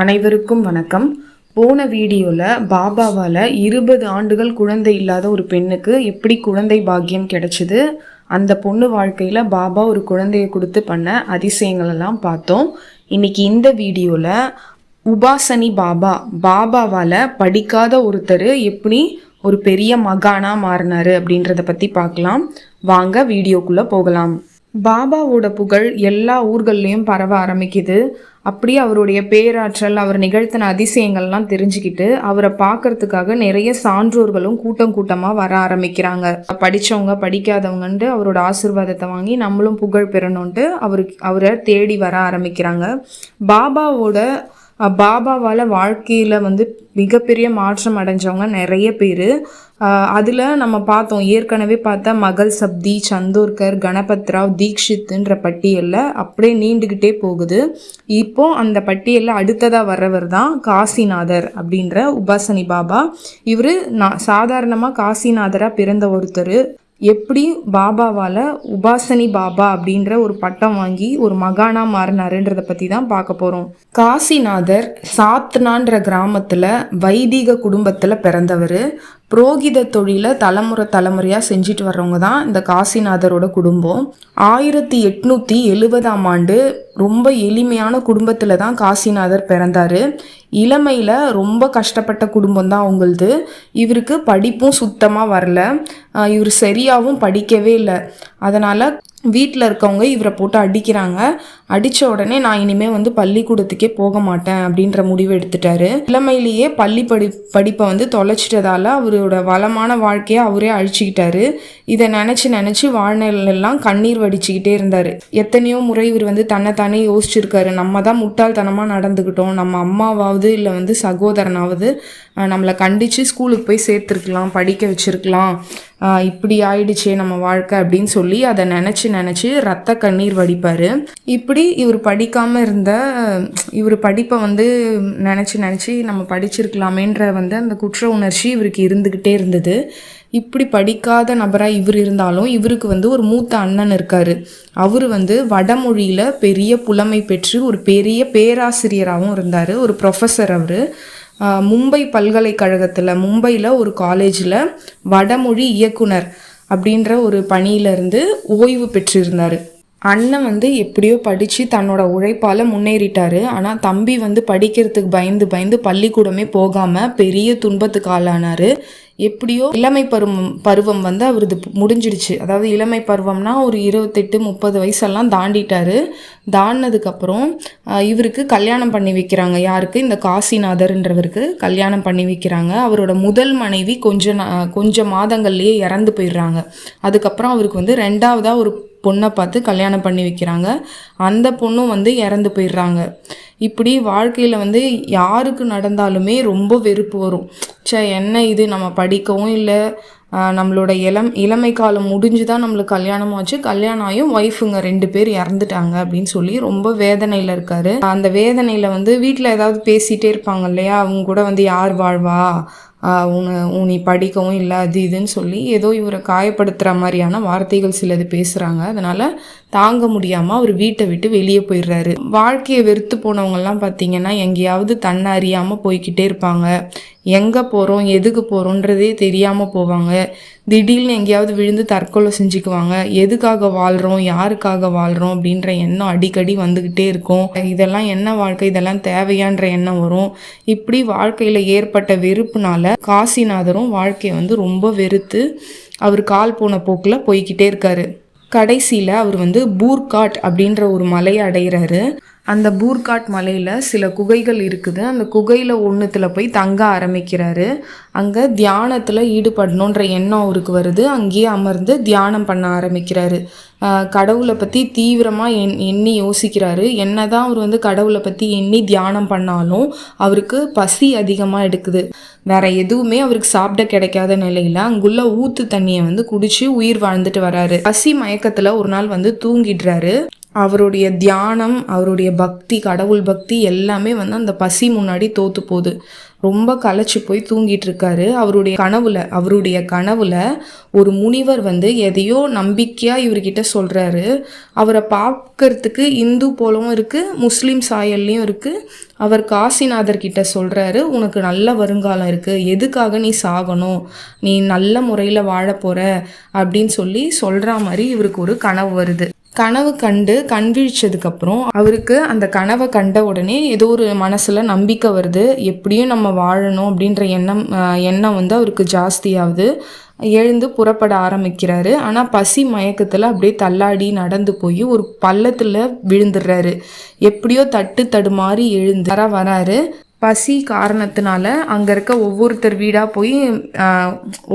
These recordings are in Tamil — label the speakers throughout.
Speaker 1: அனைவருக்கும் வணக்கம். போன வீடியோவில் பாபாவால் இருபது ஆண்டுகள் குழந்தை இல்லாத ஒரு பெண்ணுக்கு எப்படி குழந்தை பாக்கியம் கிடைச்சிது? அந்த பொண்ணு வாழ்க்கையில் பாபா ஒரு குழந்தையை கொடுத்து பண்ண அதிசயங்களெல்லாம் பார்த்தோம். இன்னைக்கு இந்த வீடியோவில் உபாசனி பாபா பாபாவால் படிக்காத ஒருத்தர் எப்படி ஒரு பெரிய மகானா மாறினாரு அப்படின்றத பற்றி பார்க்கலாம். வாங்க வீடியோக்குள்ளே போகலாம். பாபாவோட புகழ் எல்லா ஊர்கள்லேயும் பரவ ஆரம்பிக்குது. அப்படியே அவருடைய பேராற்றல் அவர் நிகழ்த்தின அதிசயங்கள்லாம் தெரிஞ்சுக்கிட்டு அவரை பார்க்கறதுக்காக நிறைய சான்றோர்களும் கூட்டம் கூட்டமாக வர ஆரம்பிக்கிறாங்க. படித்தவங்க படிக்காதவங்கன்ட்டு அவரோட ஆசிர்வாதத்தை வாங்கி நம்மளும் புகழ் பெறணுன்ட்டு அவருக்கு அவரை தேடி வர ஆரம்பிக்கிறாங்க. பாபாவோட பாபாவால் வாழ்க்கையில் வந்து மிகப்பெரிய மாற்றம் அடைஞ்சவங்க நிறைய பேர். அதில் நம்ம பார்த்தோம் ஏற்கனவே பார்த்தா மகள் சப்தி சந்தோர்கர் கணபத் ராவ் தீக்ஷித்துன்ற பட்டியலில் அப்படியே நீண்டுக்கிட்டே போகுது. இப்போ அந்த பட்டியலில் அடுத்ததாக வர்றவர் தான் காசிநாதர் அப்படின்ற உபாசனி பாபா. இவர் நான் சாதாரணமாக காசிநாதராக பிறந்த ஒருத்தர். எப்படி பாபாவால் உபாசனி பாபா அப்படின்ற ஒரு பட்டம் வாங்கி ஒரு மகானா மாறினாருன்றதை பற்றி தான் பார்க்க போகிறோம் காசிநாதர் சாத்னான்ற கிராமத்தில் வைதிக குடும்பத்தில் பிறந்தவர். புரோகித தொழிலை தலைமுறை தலைமுறையாக செஞ்சுட்டு வர்றவங்க தான் இந்த காசிநாதரோட குடும்பம். ஆயிரத்தி எட்நூற்றி எழுபதாம் ஆண்டு ரொம்ப எளிமையான குடும்பத்தில் தான் காசிநாதர் பிறந்தார். இளமையில் ரொம்ப கஷ்டப்பட்ட குடும்பம் தான் அவங்களது. இவருக்கு படிப்பும் சுத்தமாக வரல. இவர் சரியாகவும் படிக்கவே இல்லை. அதனால் வீட்டில் இருக்கவங்க இவரை போட்டு அடிக்கிறாங்க. அடித்த உடனே நான் இனிமேல் வந்து பள்ளிக்கூடத்துக்கே போக மாட்டேன் அப்படின்ற முடிவு எடுத்துட்டாரு. இளமையிலேயே பள்ளி படி படிப்பை வந்து தொலைச்சிட்டதால அவரோட வளமான வாழ்க்கையை அவரே அழிச்சிக்கிட்டாரு. இதை நினச்சி நினச்சி வாழ்நாளெல்லாம் கண்ணீர் வடிச்சுக்கிட்டே இருந்தார். எத்தனையோ முறை இவர் வந்து தன்னைத்தானே யோசிச்சிருக்காரு. நம்ம தான் முட்டாள்தனமாக நடந்துக்கிட்டோம். நம்ம அம்மாவாவது இல்லை வந்து சகோதரனாவது நம்மளை கண்டித்து ஸ்கூலுக்கு போய் சேர்த்துருக்கலாம் படிக்க வச்சிருக்கலாம். இப்படி ஆயிடுச்சே நம்ம வாழ்க்கை அப்படின்னு சொல்லி அதை நினச்சி நினச்சி ரத்த கண்ணீர் வடிப்பார். இப்படி இவர் படிக்காமல் இருந்த இவர் படிப்பை வந்து நினச்சி நினச்சி நம்ம படிச்சிருக்கலாமேன்ற வந்து அந்த குற்ற உணர்ச்சி இவருக்கு இருந்துக்கிட்டே இருந்தது. இப்படி படிக்காத நபராக இவர் இருந்தாலும் இவருக்கு வந்து ஒரு மூத்த அண்ணன் இருக்கார். அவர் வந்து வடமொழியில் பெரிய புலமை பெற்று ஒரு பெரிய பேராசிரியராகவும் இருந்தார். ஒரு ப்ரொஃபஸர் அவர். மும்பை பல்கலைக்கழகத்தில் மும்பையில் ஒரு காலேஜில் வடமொழி இயக்குனர் அப்படின்ற ஒரு பணியிலிருந்து ஓய்வு பெற்றிருந்தார். அண்ணன் வந்து எப்படியோ படித்து தன்னோட உழைப்பால் முன்னேறிட்டாரு. ஆனால் தம்பி வந்து படிக்கிறதுக்கு பயந்து பயந்து பள்ளிக்கூடமே போகாமல் பெரிய துன்பத்துக்கு ஆளானார். எப்படியோ இளமை பருவம் பருவம் வந்து அவரது முடிஞ்சிடுச்சு. அதாவது இளமை பருவம்னா ஒரு இருபத்தெட்டு முப்பது வயசெல்லாம் தாண்டிட்டாரு. தாண்டினதுக்கப்புறம் இவருக்கு கல்யாணம் பண்ணி வைக்கிறாங்க. யாருக்கு? இந்த காசிநாதர்ன்றவருக்கு கல்யாணம் பண்ணி வைக்கிறாங்க. அவரோட முதல் மனைவி கொஞ்ச நா- கொஞ்சம் மாதங்கள்லேயே இறந்து போயிடுறாங்க. அதுக்கப்புறம் அவருக்கு வந்து ரெண்டாவதாக ஒரு பொண்ணை பார்த்து கல்யாணம் பண்ணி வைக்கிறாங்க. அந்த பொண்ணும் வந்து இறந்து போயிடுறாங்க. இப்படி வாழ்க்கையில் வந்து யாருக்கு நடந்தாலுமே ரொம்ப வெறுப்பு வரும். சே என்ன இது? நம்ம படிக்கவும் இல்லை. நம்மளோட இளம் இளமை காலம் முடிஞ்சு தான் நம்மளுக்கு கல்யாணம் ஆச்சு. கல்யாணம் ஆகியும் ஒய்ஃபுங்க ரெண்டு பேர் இறந்துட்டாங்க அப்படின்னு சொல்லி ரொம்ப வேதனையில் இருக்காரு. அந்த வேதனையில் வந்து வீட்டில் ஏதாவது பேசிகிட்டே இருப்பாங்க இல்லையா? அவங்க கூட வந்து யார் வாழ்வா? உன் நீ படிக்கவும் இல்லை அது இதுன்னு சொல்லி ஏதோ இவரை காயப்படுத்துகிற மாதிரியான வார்த்தைகள் சிலது பேசுகிறாங்க அதனால் தாங்க முடியாமல் அவர் வீட்டை விட்டு வெளியே போயிடுறாரு. வாழ்க்கையை வெறுத்து போனவங்கெல்லாம் பார்த்தீங்கன்னா எங்கேயாவது தன்னை அறியாமல் போய்க்கிட்டே இருப்பாங்க. எங்கே போகிறோம் எதுக்கு போகிறோன்றதே தெரியாமல் போவாங்க. திடீர்னு எங்கேயாவது விழுந்து தற்கொலை செஞ்சுக்குவாங்க. எதுக்காக வாழ்கிறோம் யாருக்காக வாழ்கிறோம் அப்படின்ற எண்ணம் அடிக்கடி வந்துக்கிட்டே இருக்கும். இதெல்லாம் என்ன வாழ்க்கை இதெல்லாம் தேவையான்ற எண்ணம் வரும். இப்படி வாழ்க்கையில் ஏற்பட்ட வெறுப்புனால காசிநாதரும் வாழ்க்கையை வந்து ரொம்ப வெறுத்து அவர் கால் போன போக்கில் போய்க்கிட்டே இருக்காரு. கடைசியில் அவர் வந்து பூர்காட் அப்படின்ற ஒரு மலையை அடைகிறாரு அந்த பூர்காட் மலையில் சில குகைகள் இருக்குது. அந்த குகையில் ஒன்றுத்தில் போய் தங்க ஆரம்பிக்கிறாரு. அங்கே தியானத்தில் ஈடுபடணுன்ற எண்ணம் அவருக்கு வருது. அங்கேயே அமர்ந்து தியானம் பண்ண ஆரம்பிக்கிறாரு. கடவுளை பற்றி தீவிரமாக எண் எண்ணி யோசிக்கிறாரு. என்னதான் அவர் வந்து கடவுளை பற்றி எண்ணி தியானம் பண்ணாலும் அவருக்கு பசி அதிகமாக எடுக்குது. வேற எதுவுமே அவருக்கு சாப்பிட கிடைக்காத நிலையில் அங்குள்ள ஊத்து தண்ணியை வந்து குடிச்சு உயிர் வாழ்ந்துட்டு வராரு. பசி மயக்கத்தில் ஒரு நாள் வந்து தூங்கிடுறாரு. அவருடைய தியானம் அவருடைய பக்தி கடவுள் பக்தி எல்லாமே வந்து அந்த பசி முன்னாடி தோத்து போகுது. ரொம்ப களைச்சி போய் தூங்கிட்டு இருக்காரு. அவருடைய கனவுல அவருடைய கனவுல ஒரு முனிவர் வந்து எதையோ நம்பிக்கையா இவர்கிட்ட சொல்றாரு. அவரை பார்க்கறதுக்கு இந்து போலவும் இருக்கு முஸ்லீம் சாயல்லையும் இருக்கு. அவர் காசிநாதர் கிட்ட சொல்றாரு உனக்கு நல்ல வருங்காலம் இருக்கு. எதுக்காக நீ சாகணும்? நீ நல்ல முறையில் வாழ போற. அப்படின்னு சொல்லி சொல்ற மாதிரி இவருக்கு ஒரு கனவு வருது. கனவு கண்டு கண் விழிச்சதுக்கப்புறம் அவருக்கு அந்த கனவை கண்ட உடனே ஏதோ ஒரு மனசில் நம்பிக்கை வருது. எப்படியும் நம்ம வாழணும் அப்படின்ற எண்ணம் எண்ணம் வந்து அவருக்கு ஜாஸ்தியாகுது. எழுந்து புறப்பட ஆரம்பிக்கிறாரு. ஆனால் பசி மயக்கத்தில் அப்படியே தள்ளாடி நடந்து போய் ஒரு பள்ளத்தில் விழுந்துடுறாரு. எப்படியோ தட்டு தடுமாறி எழுந்து வர வராரு. பசி காரணத்தினால அங்கே இருக்க ஒவ்வொருத்தர் வீடாக போய்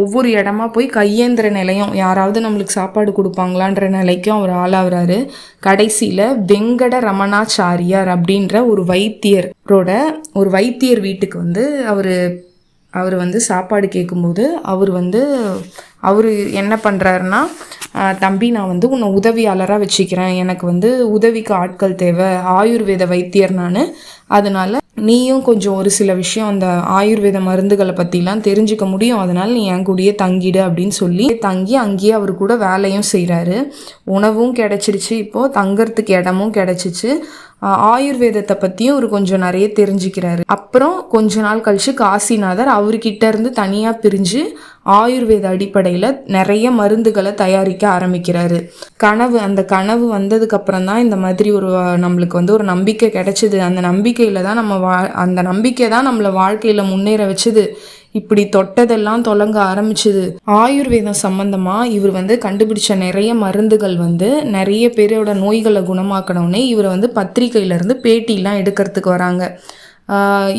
Speaker 1: ஒவ்வொரு இடமா போய் கையேந்திர நிலையம் யாராவது நம்மளுக்கு சாப்பாடு கொடுப்பாங்களான்ற நிலைக்கும் அவர் ஆளாகிறாரு. கடைசியில் வெங்கட ரமணாச்சாரியார் அப்படின்ற ஒரு வைத்தியரோட ஒரு வைத்தியர் வீட்டுக்கு வந்து அவர் அவர் வந்து சாப்பாடு கேட்கும்போது அவர் வந்து அவர் என்ன பண்ணுறாருன்னா தம்பி நான் வந்து உன்னை உதவியாளராக வச்சுக்கிறேன். எனக்கு வந்து உதவிக்கு ஆட்கள் தேவை. ஆயுர்வேத வைத்தியர் நான். அதனால் நீயும் கொஞ்சம் ஒரு சில விஷயம் அந்த ஆயுர்வேத மருந்துகளை பற்றிலாம் தெரிஞ்சுக்க முடியும். அதனால் நீ என் கூடயே தங்கிடு அப்படின்னு சொல்லி தங்கி அங்கேயே அவர் கூட வேலையும் செய்கிறாரு உணவும் கிடச்சிருச்சு இப்போது தங்கறதுக்கு இடமும் கிடச்சிச்சு. ஆயுர்வேதத்தை பற்றியும் அவர் கொஞ்சம் நிறைய தெரிஞ்சுக்கிறாரு. அப்புறம் கொஞ்ச நாள் கழிச்சு காசிநாதர் அவர்கிட்ட இருந்து தனியாக பிரிஞ்சு ஆயுர்வேத அடிப்படையில் நிறைய மருந்துகளை தயாரிக்க ஆரம்பிக்கிறாரு. கனவு அந்த கனவு வந்ததுக்கப்புறம் தான் இந்த மாதிரி ஒரு நம்மளுக்கு வந்து ஒரு நம்பிக்கை கிடைச்சிது. அந்த நம்பிக்கையில் தான் நம்ம வா அந்த நம்பிக்கை தான் நம்மளை வாழ்க்கையில் முன்னேற வச்சுது. இப்படி தொட்டதெல்லாம் தொடங்க ஆரம்பிச்சுது. ஆயுர்வேதம் சம்பந்தமா இவர் வந்து கண்டுபிடிச்ச நிறைய மருந்துகள் வந்து நிறைய பேரோட நோய்களை குணமாக்கணும்னே இவர் வந்து பத்திரிகையிலேருந்து பேட்டிலாம் எடுக்கிறதுக்கு வராங்க.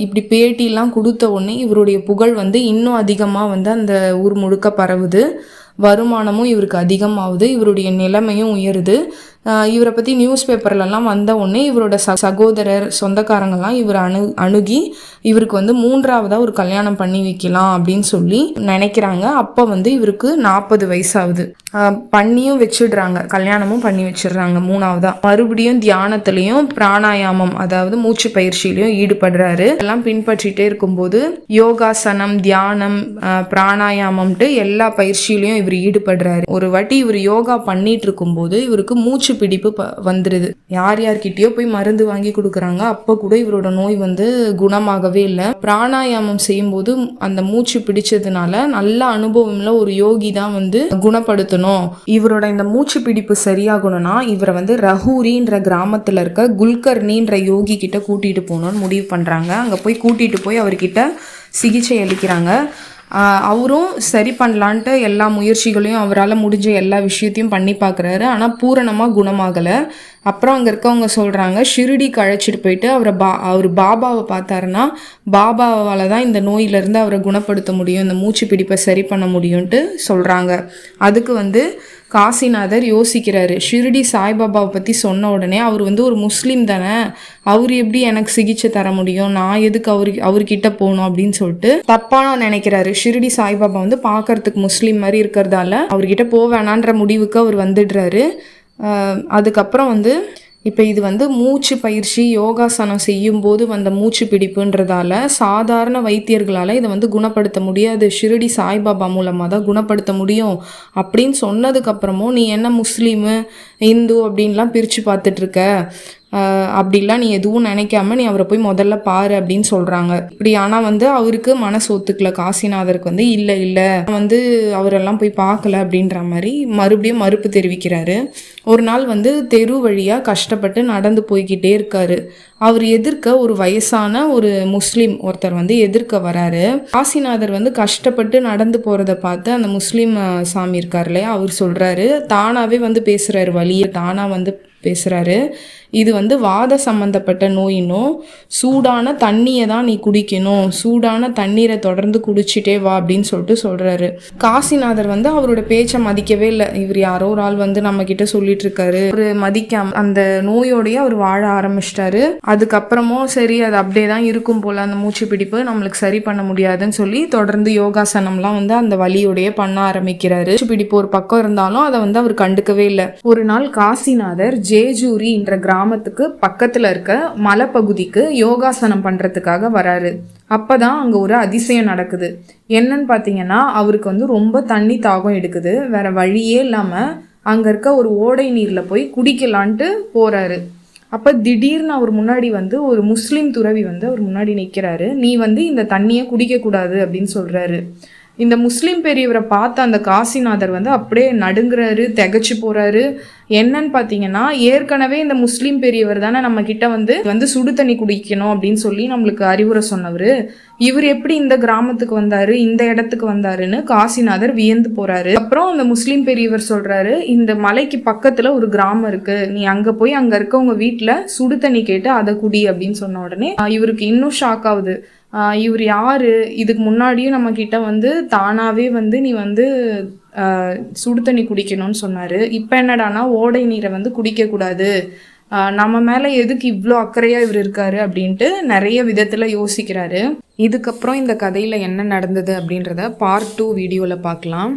Speaker 1: இப்படி பேட்டிலாம் கொடுத்த உடனே இவருடைய புகழ் வந்து இன்னும் அதிகமாக வந்து அந்த ஊர் முழுக்க பரவுது. வருமானமும் இவருக்கு அதிகமாகுது இவருடைய நிலைமையும் உயருது. இவரை பற்றி நியூஸ் பேப்பர்லலாம் வந்த உடனே இவரோட ச சகோதரர் சொந்தக்காரங்கெல்லாம் இவர் அணு அணுகி இவருக்கு வந்து மூன்றாவதாக ஒரு கல்யாணம் பண்ணி வைக்கலாம் அப்படின்னு சொல்லி நினைக்கிறாங்க. அப்போ வந்து இவருக்கு நாற்பது வயசாகுது. பண்ணியும் வச்சிடுறாங்க கல்யாணமும் பண்ணி வச்சிடுறாங்க மூணாவதாக மறுபடியும் தியானத்துலேயும் பிராணாயாமம் அதாவது மூச்சு பயிற்சியிலையும் ஈடுபடுறாரு. எல்லாம் பின்பற்றிட்டே இருக்கும்போது யோகாசனம் தியானம் பிராணாயாமம்ட்டு எல்லா பயிற்சியிலையும் இவர் ஈடுபடுறாரு. ஒரு வாட்டி இவர் யோகா பண்ணிட்டு இருக்கும்போது இவருக்கு மூச்சு பிடிப்பு ப- வந்துருது. யார் யார்கிட்டயோ போய் மருந்து வாங்கி கொடுக்குறாங்க. அப்போ கூட இவரோட நோய் வந்து குணமாகவே இல்லை. பிராணாயாமம் செய்யும்போது அந்த மூச்சு பிடிச்சதுனால நல்ல அனுபவம்ல ஒரு யோகி தான் வந்து குணப்படுத்தணும். இவரோட இந்த மூச்சு பிடிப்பு சரியாகணும்னா இவரை வந்து ரஹூரின்ற கிராமத்துல இருக்க குல்கர்னின்ற யோகி கிட்ட கூட்டிட்டு போகணும்னு முடிவு பண்றாங்க. அங்க போய் கூட்டிட்டு போய் அவர்கிட்ட சிகிச்சை அளிக்கிறாங்க. அவரும் சரி பண்ணலான்ட்டு எல்லா முயற்சிகளையும் அவரால் முடிஞ்ச எல்லா விஷயத்தையும் பண்ணி பார்க்குறாரு ஆனால் பூரணமாக குணமாகலை. அப்புறம் அங்கே இருக்கவங்க சொல்கிறாங்க ஷிரடிக்கு அழைச்சிட்டு போயிட்டு அவரை பா அவர் பாபாவை பார்த்தாருன்னா பாபாவால் தான் இந்த நோயிலேருந்து அவரை குணப்படுத்த முடியும் இந்த மூச்சு பிடிப்பை சரி பண்ண முடியும்ன்ட்டு சொல்கிறாங்க அதுக்கு வந்து காசிநாதர் யோசிக்கிறாரு. ஷிரடி சாய்பாபாவை பற்றி சொன்ன உடனே அவர் வந்து ஒரு முஸ்லீம் தானே அவர் எப்படி எனக்கு சிகிச்சை தர முடியும்? நான் எதுக்கு அவரு அவர்கிட்ட போகணும் அப்படின்னு சொல்லிட்டு தப்பான நினைக்கிறாரு. ஷிரடி சாய்பாபா வந்து பார்க்கறதுக்கு முஸ்லீம் மாதிரி இருக்கிறதால அவர்கிட்ட போவேணான்ற முடிவுக்கு அவர் வந்துடுறாரு. அதுக்கப்புறம் வந்து இப்போ இது வந்து மூச்சு பயிற்சி யோகாசனம் செய்யும்போது வந்த மூச்சு பிடிப்புன்றதால சாதாரண வைத்தியர்களால் இதை வந்து குணப்படுத்த முடியாது. ஷிரடி சாய்பாபா மூலமாக தான் குணப்படுத்த முடியும். அப்படின்னு சொன்னதுக்கப்புறமும் நீ என்ன முஸ்லீமு இந்து அப்படின்லாம் பிரித்து பார்த்துட்ருக்க அப்படிலாம் நீ எதுவும் நினைக்காம நீ அவரை போய் முதல்ல பாரு அப்படின்னு சொல்கிறாங்க இப்படி ஆனால் வந்து அவருக்கு மனசு ஒத்துக்கல காசிநாதருக்கு வந்து இல்லை இல்லை. வந்து அவரெல்லாம் போய் பார்க்கல அப்படின்ற மாதிரி மறுபடியும் மறுப்பு தெரிவிக்கிறாரு. ஒரு நாள் வந்து தெரு வழியாக கஷ்டப்பட்டு நடந்து போய்கிட்டே இருக்காரு. அவர் எதிர்க்க ஒரு வயசான ஒரு முஸ்லீம் ஒருத்தர் வந்து எதிர்க்க வராரு. காசிநாதர் வந்து கஷ்டப்பட்டு நடந்து போகிறத பார்த்து அந்த முஸ்லீம் சாமி இருக்கார் இல்லையா? அவர் சொல்கிறாரு தானாகவே வந்து பேசுகிறாரு வழியை தானாக வந்து பேசுகிறாரு இது வந்து வாத சம்மந்தப்பட்ட நோயினும் சூடான தண்ணியை தான் நீ குடிக்கணும். சூடான தண்ணீரை தொடர்ந்து குடிச்சிட்டே வா அப்படின்னு சொல்லிட்டு சொல்கிறாரு காசிநாதர் வந்து அவரோட பேச்சை மதிக்கவே இல்லை. இவர் யாரோ ஒரு ஆள் வந்து நம்ம கிட்ட சொல்லிட்டு இருக்காரு. ஒரு மதிக்காம அந்த நோயோடய அவர் வாழ ஆரம்பிச்சிட்டாரு. அதுக்கப்புறமும் சரி அது அப்படியே தான் இருக்கும் போல் அந்த மூச்சு பிடிப்பு. நம்மளுக்கு சரி பண்ண முடியாதுன்னு சொல்லி தொடர்ந்து யோகாசனம்லாம் வந்து அந்த வலியோடய பண்ண ஆரம்பிக்கிறாரு. மூச்சு பிடிப்பு ஒரு பக்கம் இருந்தாலும் அதை வந்து அவர் கண்டுக்கவே இல்லை. ஒரு நாள் காசிநாதர் ஜேஜூரி என்ற கிராமத்துக்கு பக்கத்தில் இருக்க மலைப்பகுதிக்கு யோகாசனம் பண்ணுறதுக்காக வராரு. அப்பதான் அங்க ஒரு அதிசயம் நடக்குது. என்னன்னு பாத்தீங்கன்னா அவருக்கு வந்து ரொம்ப தண்ணி தாகம் எடுக்குது. வேற வழியே இல்லாம அங்க இருக்க ஒரு ஓடை நீர்ல போய் குடிக்கலான்ட்டு போறாரு. அப்போ திடீர்னு அவர் முன்னாடி வந்து ஒரு முஸ்லீம் துறவி வந்து அவர் முன்னாடி நிற்கிறாரு நீ வந்து இந்த தண்ணியை குடிக்கக்கூடாது அப்படின்னு சொல்கிறாரு இந்த முஸ்லீம் பெரியவரை பார்த்த அந்த காசிநாதர் வந்து அப்படியே நடுங்குறாரு திகைச்சு போறாரு. என்னன்னு பார்த்தீங்கன்னா ஏற்கனவே இந்த முஸ்லீம் பெரியவர் தானே நம்ம கிட்ட வந்து வந்து சுடு தண்ணி குடிக்கணும் அப்படின்னு சொல்லி நம்மளுக்கு அறிவுரை சொன்னவர். இவர் எப்படி இந்த கிராமத்துக்கு வந்தாரு இந்த இடத்துக்கு வந்தாருன்னு காசிநாதர் வியந்து போறாரு. அப்புறம் அந்த முஸ்லீம் பெரியவர் சொல்றாரு இந்த மலைக்கு பக்கத்துல ஒரு கிராமம் இருக்கு. நீ அங்க போய் அங்க இருக்கவங்க வீட்டுல சுடு தண்ணி கேட்டு அதை குடி அப்படின்னு சொன்ன உடனே இவருக்கு இன்னும் ஷாக் ஆகுது. இவர் யார்? இதுக்கு முன்னாடியும் நம்ம கிட்ட வந்து தானாகவே வந்து நீ வந்து சுடு தண்ணி குடிக்கணும்னு சொன்னார். இப்போ என்னடானா ஓடை நீரை வந்து குடிக்கக்கூடாது நம்ம மேலே எதுக்கு இவ்வளோ அக்கறையாக இவர் இருக்காரு அப்படின்ட்டு நிறைய விதத்தில் யோசிக்கிறாரு. இதுக்கப்புறம் இந்த கதையில் என்ன நடந்தது அப்படின்றத பார்ட் டூ வீடியோவில் பார்க்கலாம்.